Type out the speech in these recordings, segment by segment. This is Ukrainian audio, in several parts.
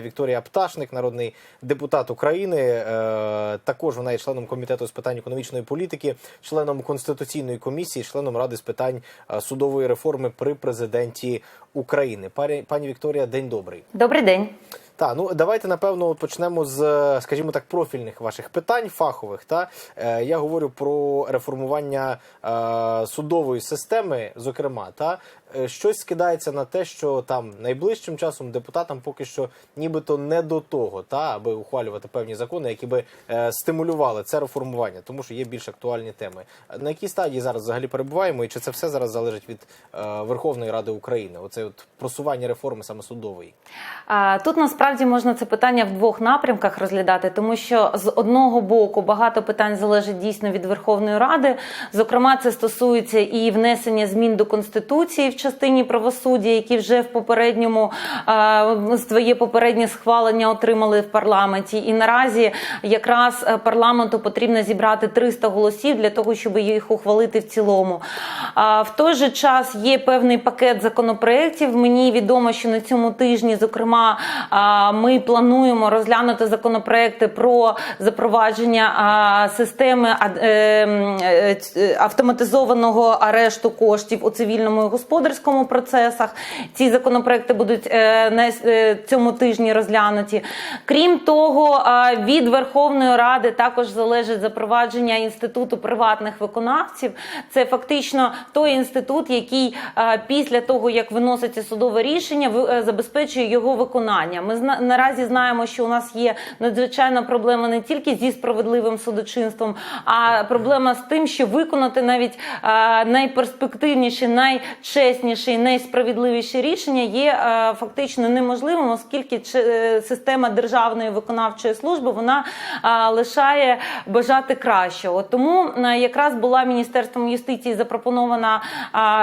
Вікторія Пташник, народний депутат України. Е, також вона є членом комітету з питань економічної політики, членом конституційної комісії, членом ради з питань е, судової реформи при президенті України. Парі, пані Вікторія, день добрий. Добрий день. Та ну давайте напевно почнемо з, е, скажімо так, профільних ваших питань, фахових. Та е, я говорю про реформування е, судової системи, зокрема, та е, щось скидається на те, що там найближчим часом депутатам поки що нібито не до того, та аби ухвалювати певні закони, які би е, стимулювали це реформування, тому що є більш актуальні теми. На якій стадії зараз взагалі перебуваємо, і чи це все зараз залежить від е, Верховної Ради України? Оце от просування реформи саме судової. Тут насправді можна це питання в двох напрямках розглядати, тому що з одного боку багато питань залежить дійсно від Верховної Ради. Зокрема, це стосується і внесення змін до конституції в частині правосуддя, які вже в попередньому своє попереднє схвалення отримали в парламенті. І наразі якраз е, парламенту потрібно зібрати 300 голосів для того, щоб їх ухвалити в цілому. В той же час є певний пакет законопроєктів. Мені відомо, що на цьому тижні, зокрема, ми плануємо розглянути законопроекти про запровадження системи е, е, автоматизованого арешту коштів у цивільному і господарському процесах. Ці законопроекти будуть е, на цьому тижні розглянуті. Крім того, від Верховної Ради також залежить запровадження інституту приватних виконавців. Це фактично той інститут, який після того, як виноситься судове рішення, е, забезпечує його виконання. Ми наразі знаємо, що у нас є надзвичайна проблема не тільки зі справедливим судочинством, а проблема з тим, що виконати навіть е, найперспективніші, найчесніші, найсправедливіші рішення є е, фактично неможливим, оскільки система державної виконавчої служби вона лишає бажати кращого. Тому якраз була міністерством юстиції запропонована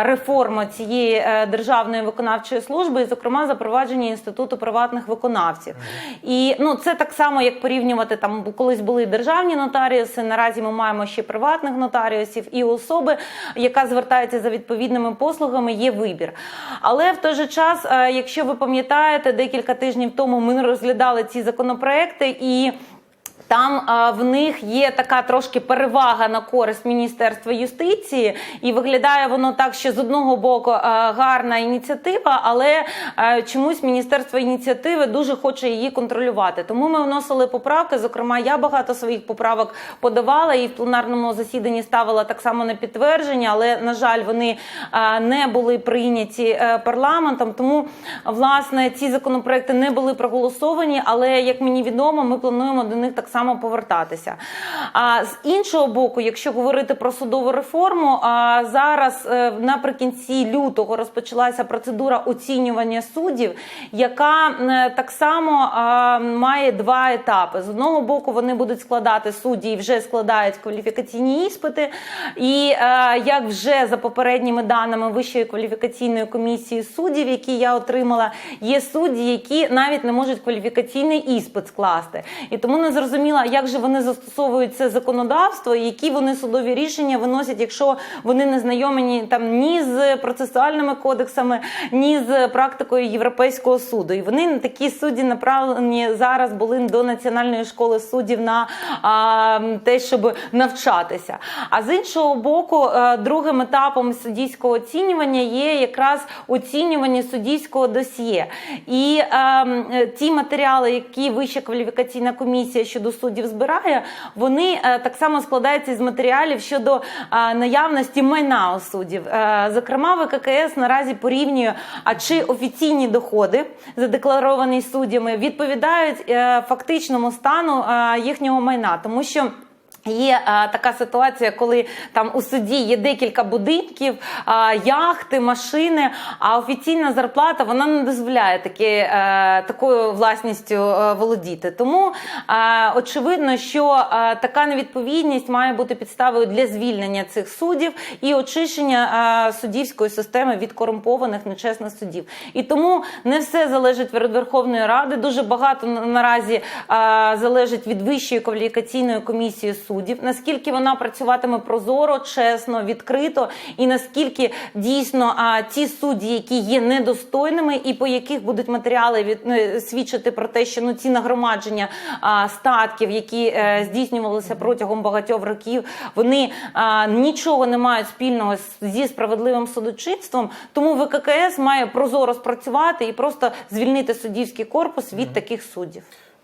реформа цієї державної виконавчої служби, і зокрема запровадження інституту приватних виконавців. І ну це так само, як порівнювати там колись були державні нотаріуси. Наразі ми маємо ще приватних нотаріусів і особи, яка звертається за відповідними послугами, є вибір. Але в той же час, е, якщо ви пам'ятаєте, декілька тижнів тому ми розглядали ці законопроекти і. Там а, в них є така трошки перевага на користь Міністерства юстиції, і виглядає воно так, що з одного боку а, гарна ініціатива, але а, чомусь Міністерство ініціативи дуже хоче її контролювати. Тому ми вносили поправки. Зокрема, я багато своїх поправок подавала і в пленарному засіданні ставила так само на підтвердження, але на жаль, вони а, не були прийняті е, парламентом. Тому власне ці законопроекти не були проголосовані. Але як мені відомо, ми плануємо до них так само повертатися. А з іншого боку, якщо говорити про судову реформу, а зараз е, наприкінці лютого розпочалася процедура оцінювання суддів, яка так само має два етапи. З одного боку, вони будуть складати судді і вже складають кваліфікаційні іспити. І е, як вже за попередніми даними Вищої кваліфікаційної комісії суддів, які я отримала, є судді, які навіть не можуть кваліфікаційний іспит скласти. І тому не зрозуміла, як же вони застосовують це законодавство, і які вони судові рішення виносять, якщо вони не знайомі там ні з процесуальними кодексами, ні з практикою Європейського суду. І вони такі судді направлені зараз були до Національної школи суддів на а, те, щоб навчатися. А з іншого боку, е, другим етапом суддійського оцінювання є якраз оцінювання суддійського досьє. І ем, е, ті матеріали, які Вища кваліфікаційна комісія щодо суддів збирає, вони е, так само складаються з матеріалів щодо е, наявності майна у суддів. Е, зокрема, ВККС наразі порівнює, а чи офіційні доходи, задекларовані суддями, відповідають фактичному стану їхнього майна, тому що. Є а, така ситуація, коли там у суді є декілька будинків, а, яхти, машини. А офіційна зарплата вона не дозволяє такі, е, такою власністю е, володіти. Тому е, очевидно, що е, така невідповідність має бути підставою для звільнення цих суддів і очищення е, суддівської системи від корумпованих нечесних суддів. І тому не все залежить від Верховної Ради. Дуже багато наразі е, залежить від Вищої кваліфікаційної комісії суддів. суддів, наскільки вона працюватиме прозоро, чесно, відкрито, і наскільки дійсно а, ті судді, які є недостойними, і по яких будуть матеріали від ну, свідчити про те, що ну ці нагромадження а, статків, які е, здійснювалися протягом багатьох років, вони а, нічого не мають спільного зі справедливим судочинством. Тому ВККС має прозоро спрацювати і просто звільнити суддівський корпус від таких суддів.